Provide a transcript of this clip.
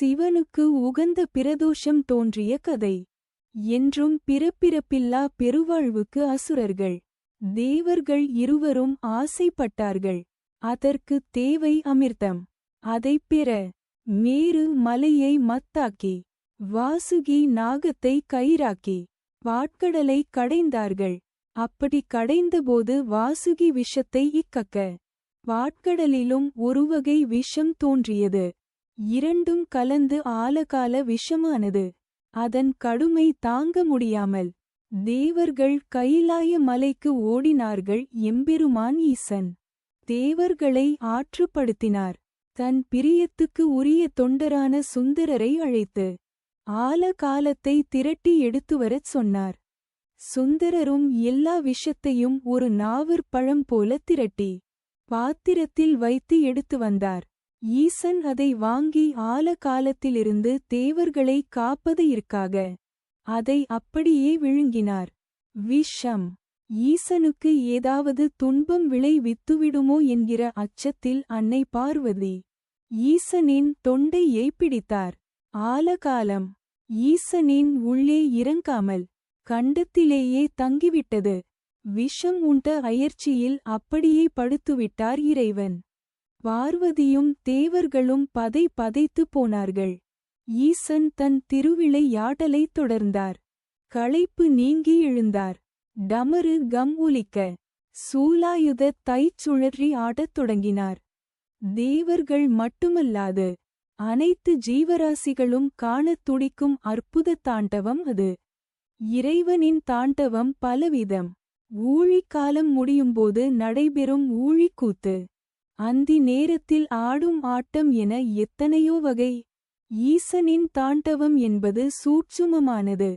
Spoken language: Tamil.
சிவனுக்கு உகந்த பிரதோஷம் தோன்றிய கதை. என்றும் பிறப்பிறப்பில்லா பெருவாழ்வுக்கு அசுரர்கள். தேவர்கள் இருவரும் ஆசைப்பட்டார்கள். அதற்கு தேவை அமிர்தம். அதைப் பெற மேரு மலையை மத்தாக்கி வாசுகி நாகத்தை கயிறாக்கி பாட்கடலை கடைந்தார்கள். அப்படி கடைந்தபோது வாசுகி விஷத்தை இக்கக்க பாட்கடலிலும் ஒருவகை விஷம் தோன்றியது. இரண்டும் கலந்து ஆலகால விஷமானது. அதன் கடுமை தாங்க முடியாமல் தேவர்கள் கைலாய மலைக்கு ஓடினார்கள் எம்பெருமான் ஈசன். தேவர்களை ஆற்றுப்படுத்தினார். தன் பிரியத்துக்கு உரிய தொண்டரான சுந்தரரை அழைத்து ஆலகாலத்தை திரட்டி எடுத்து வரச் சொன்னார். சுந்தரரும் எல்லா விஷத்தையும் ஒரு நாவற் பழம் போல திரட்டி பாத்திரத்தில் வைத்து எடுத்து வந்தார். ஈசன் அதை வாங்கி ஆல காலத்திலிருந்து தேவர்களை காப்பது இருக்காக. அதை அப்படியே விழுங்கினார். விஷம். ஈசனுக்கு ஏதாவது துன்பம் விளைவித்துவிடுமோ என்கிற அச்சத்தில் அன்னை பார்வதி ஈசனின் தொண்டையை பிடித்தார். ஆலகாலம். ஈசனின் உள்ளே இறங்காமல் கண்டத்திலேயே தங்கிவிட்டது. விஷம் உண்ட அயர்ச்சியில் அப்படியே படுத்துவிட்டார் இறைவன். பார்வதியும் தேவர்களும் பதை பதைத்து போனார்கள். ஈசன் தன் திருவிளை யாடலை தொடர்ந்தார். களைப்பு நீங்கி எழுந்தார். டமரு கம் ஒலிக்க சூலாயுத தைச்சுழற்றி ஆடத் தொடங்கினார். தேவர்கள் மட்டுமல்லாது அனைத்து ஜீவராசிகளும் காணத் துடிக்கும் அற்புத தாண்டவம் அது. இறைவனின் தாண்டவம் பலவிதம். ஊழிக்காலம் முடியும்போது நடைபெறும் ஊழிக்கூத்து. அந்தி நேரத்தில் ஆடும் ஆட்டம் என எத்தனையோ வகை. ஈசனின் தாண்டவம் என்பது சூட்சுமமானது.